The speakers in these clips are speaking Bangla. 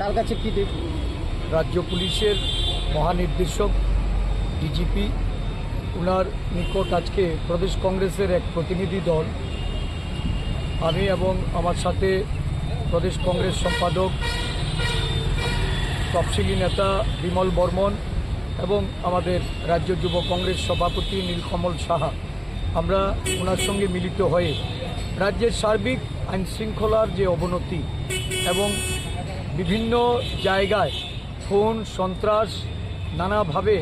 কার কাছে কি দেখ রাজ্য পুলিশের মহানির্দেশক ডিজিপি ওনার নিকট আজকে প্রদেশ কংগ্রেসের এক প্রতিনিধি দল। আমি এবং আমার সাথে প্রদেশ কংগ্রেস সম্পাদক, তফসিলি নেতা বিমল বর্মন এবং আমাদের রাজ্য যুব কংগ্রেস সভাপতি নীলকমল সাহা। আমরা ওনার সঙ্গে মিলিত হয়ে, রাজ্যের সার্বিক আইন শৃঙ্খলার যে অবনতি এবং বিভিন্ন জায়গায় খুন, সন্ত্রাস, নানাভাবে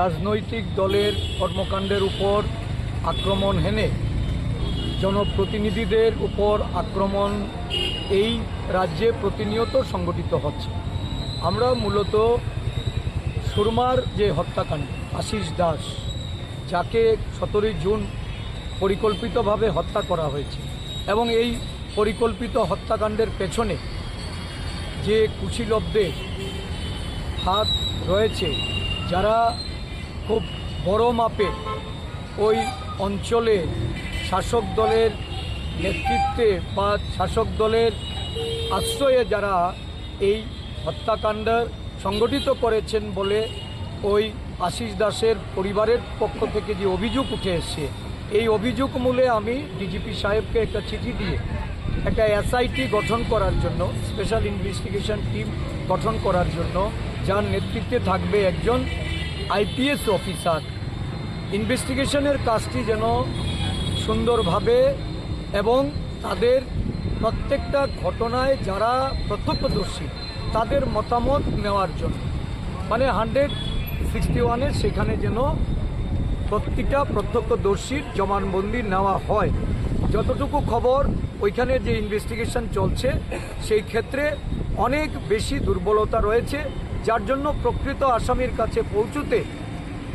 রাজনৈতিক দলের কর্মকাণ্ডের উপর আক্রমণ হেনে জনপ্রতিনিধিদের উপর আক্রমণ এই রাজ্যে প্রতিনিয়ত সংগঠিত হচ্ছে। আমরা মূলত সুরমার যে হত্যাকাণ্ড, আশিস দাস, যাকে সতেরোই জুন পরিকল্পিতভাবে হত্যা করা হয়েছে এবং এই পরিকল্পিত হত্যাকাণ্ডের পেছনে যে কুশীলবদের হাত রয়েছে, যারা খুব বড় মাপে ওই অঞ্চলে শাসক দলের নেতৃত্বে বা শাসক দলের আশ্রয়ে যারা এই হত্যাকাণ্ড সংগঠিত করেছেন বলে ওই আশিস দাসের পরিবারের পক্ষ থেকে যে অভিযোগ উঠে এসছে, এই অভিযোগ মূলে আমি ডিজিপি সাহেবকে একটা চিঠি দিয়ে একটা এসআইটি গঠন করার জন্য স্পেশাল ইনভেস্টিগেশন টিম গঠন করার জন্য, যার নেতৃত্বে থাকবে একজন আইপিএস অফিসার ইনভেস্টিগেশনের কাজটি যেন সুন্দরভাবে এবং তাদের প্রত্যেকটা ঘটনায় যারা প্রত্যক্ষদর্শী, তাদের মতামত নেওয়ার জন্য। মানে হান্ড্রেড সিক্সটি ওয়ানের সেখানে যেন প্রতিটা প্রত্যক্ষদর্শীর জমানবন্দি নেওয়া হয়। যতটুকু খবর, ওইখানে যে ইনভেস্টিগেশন চলছে, সেই ক্ষেত্রে অনেক বেশি দুর্বলতা রয়েছে, যার জন্য প্রকৃত আসামির কাছে পৌঁছতে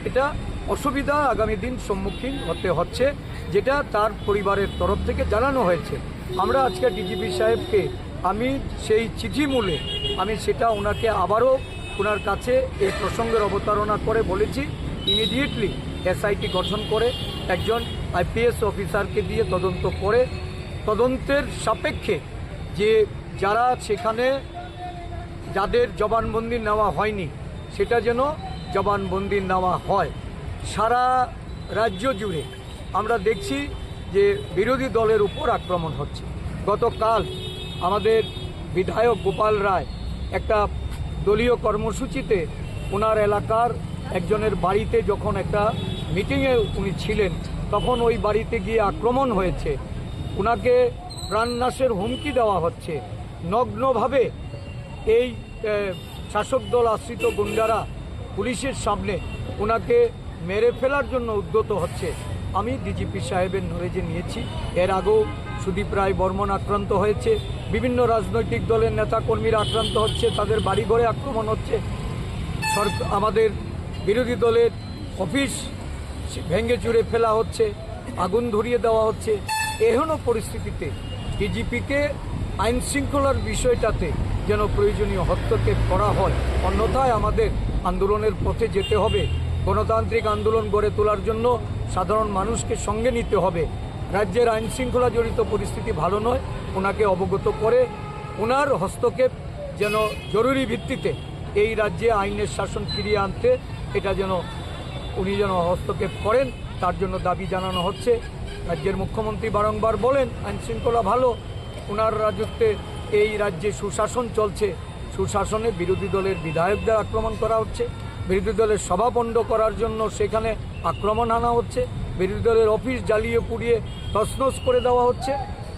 এটা অসুবিধা আগামী দিন সম্মুখীন হতে হচ্ছে, যেটা তার পরিবারের তরফ থেকে জানানো হয়েছে। আমরা আজকে ডিজিপি সাহেবকে, আমি সেই চিঠি মূলে, আমি সেটা ওনাকে আবারও ওনার কাছে এই প্রসঙ্গের অবতারণা করে বলেছি ইমিডিয়েটলি এসআইটি গঠন করে একজন আইপিএস অফিসারকে দিয়ে তদন্ত করে, তদন্তের সাপেক্ষে যে যারা সেখানে যাদের জবানবন্দি নেওয়া হয়নি, সেটা যেন জবানবন্দি নেওয়া হয়। সারা রাজ্য জুড়ে আমরা দেখছি যে বিরোধী দলের উপর আক্রমণ হচ্ছে। গতকাল আমাদের বিধায়ক গোপাল রায় একটা দলীয় কর্মসূচিতে ওনার এলাকার একজনের বাড়িতে যখন একটা মিটিংয়ে উনি ছিলেন তখন ওই বাড়িতে গিয়ে আক্রমণ হয়েছে। ওনাকে প্রাণনাশের হুমকি দেওয়া হচ্ছে। নগ্নভাবে এই শাসক দল আশ্রিত গুন্ডারা পুলিশের সামনে ওনাকে মেরে ফেলার জন্য উদ্যত হচ্ছে। আমি ডিজিপি সাহেবের নলেজে নিয়েছি। এর আগেও সুদীপ রায় বর্মন আক্রান্ত হয়েছে। বিভিন্ন রাজনৈতিক দলের নেতাকর্মীরা আক্রান্ত হচ্ছে। তাদের বাড়িঘরে আক্রমণ হচ্ছে। আমাদের বিরোধী দলের অফিস ভেঙে চুরে ফেলা হচ্ছে, আগুন ধরিয়ে দেওয়া হচ্ছে। এহেন পরিস্থিতিতে ডিজিপিকে আইন শৃঙ্খলার বিষয়টাতে যেন প্রয়োজনীয় হস্তক্ষেপ করা হয়। অন্যথায় আমাদের আন্দোলনের পথে যেতে হবে। গণতান্ত্রিক আন্দোলন গড়ে তোলার জন্য সাধারণ মানুষকে সঙ্গে নিতে হবে। রাজ্যের আইন শৃঙ্খলা জড়িত পরিস্থিতি ভালো নয়, ওনাকে অবগত করে ওনার হস্তক্ষেপ যেন জরুরি ভিত্তিতে এই রাজ্যে আইনের শাসন ফিরিয়ে আনতে এটা যেন উনি যেন হস্তক্ষেপ করেন, তার জন্য দাবি জানানো হচ্ছে। রাজ্যের মুখ্যমন্ত্রী বারংবার বলেন, আইন শৃঙ্খলা ভালো ওনার রাজত্বে এই রাজ্যে সুশাসন চলছে। সুশাসনে বিরোধী দলের বিধায়কদের আক্রমণ করা হচ্ছে। বিরোধী দলের সভা বন্ধ করার জন্য সেখানে আক্রমণ আনা হচ্ছে। বিরোধী দলের অফিস জ্বালিয়ে পুড়িয়ে তছনছ করে দেওয়া হচ্ছে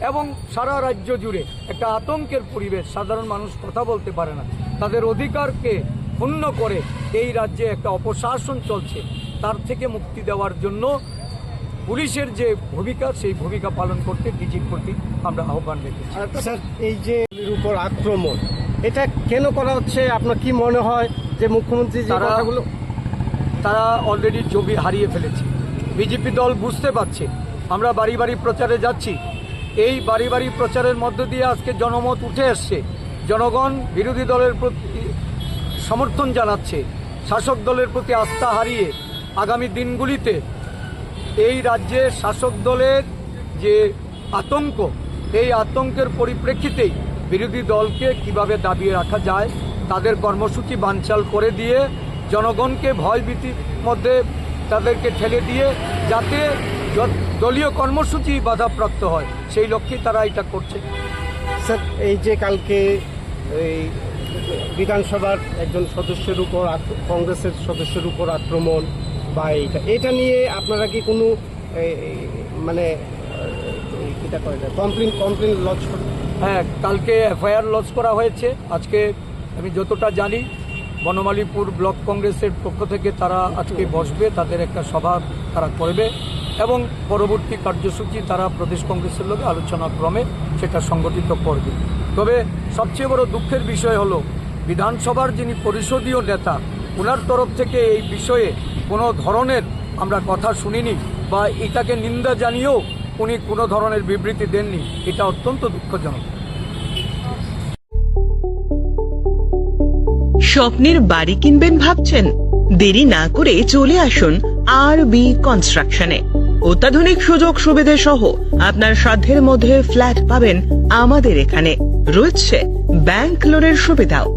এবং সারা রাজ্য জুড়ে একটা আতঙ্কের পরিবেশ, সাধারণ মানুষ কথা বলতে পারে না। তাদের অধিকারকে ক্ষুণ্ণ করে এই রাজ্যে একটা অপশাসন চলছে। তার থেকে মুক্তি দেওয়ার জন্য পুলিশের যে ভূমিকা সেই ভূমিকা পালন করতে ডিজির প্রতি আমরা আহ্বান রেখেছি। স্যার এই যে উপর আক্রমণ এটা কেন করা হচ্ছে? আপনার কি মনে হয় যে মুখ্যমন্ত্রী যে তারা- কথাগুলো তারা অলরেডি জমি হারিয়ে ফেলেছে। বিজেপি দল বুঝতে পারছে। আমরা বাড়ি বাড়ি প্রচারে যাচ্ছি। এই বাড়ি বাড়ি প্রচারের মধ্য দিয়ে আজকে জনমত উঠে এসছে। জনগণ বিরোধী দলের প্রতি সমর্থন জানাচ্ছে। শাসক দলের প্রতি আস্থা হারিয়ে আগামী দিনগুলিতে এই রাজ্যে শাসক দলের যে আতঙ্ক, এই আতঙ্কের পরিপ্রেক্ষিতেই বিরোধী দলকে কীভাবে দাবিয়ে রাখা যায়, তাদের কর্মসূচি বানচাল করে দিয়ে জনগণকে ভয়ভীতির মধ্যে তাদেরকে ঠেলে দিয়ে যাতে দলীয় কর্মসূচি বাধাপ্রাপ্ত হয়, সেই লক্ষ্যে তারা এটা করছে। স্যার, এই যে কালকে এই বিধানসভার একজন সদস্যের উপর কংগ্রেসের সদস্যের উপর আক্রমণ বা এইটা এটা নিয়ে আপনারা কি কোনো মানে কিটা করে কমপ্লেন কমপ্লেন লঞ্চ হ্যাঁ কালকে এফআইআর লঞ্চ করা হয়েছে। আজকে আমি যতটা জানি, বনমালীপুর ব্লক কংগ্রেসের পক্ষ থেকে তারা আজকে বসবে, তাদের একটা সভা তারা করবে এবং পরবর্তী কার্যসূচি তারা প্রদেশ কংগ্রেসের লোক আলোচনা ক্রমে সেটা সংগঠিত করবে। তবে সবচেয়ে বড় দুঃখের বিষয় হলো, বিধানসভার যিনি পরিষদীয় নেতা ওনার তরফ থেকে এই বিষয়ে কোনো ধরনের আমরা কথা শুনিনি বা এটাকে নিন্দা জানিয়েও উনি কোনো ধরনের বিবৃতি দেননি। এটা অত্যন্ত দুঃখজনক। স্বপ্নের বাড়ি কিনবেন ভাবছেন? দেরি না করে চলে আসুন আর বি কনস্ট্রাকশনে অত্যাধুনিক সুযোগ সুবিধে সহ আপনার সাধ্যের মধ্যে ফ্ল্যাট পাবেন আমাদের এখানে। রয়েছে ব্যাংক লোনের সুবিধাও।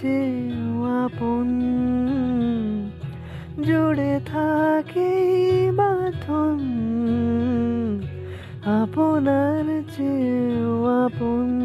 চেয়েও আপন। জুড়ে থাকে বাঁধন। আপনার চেয়ে আপন।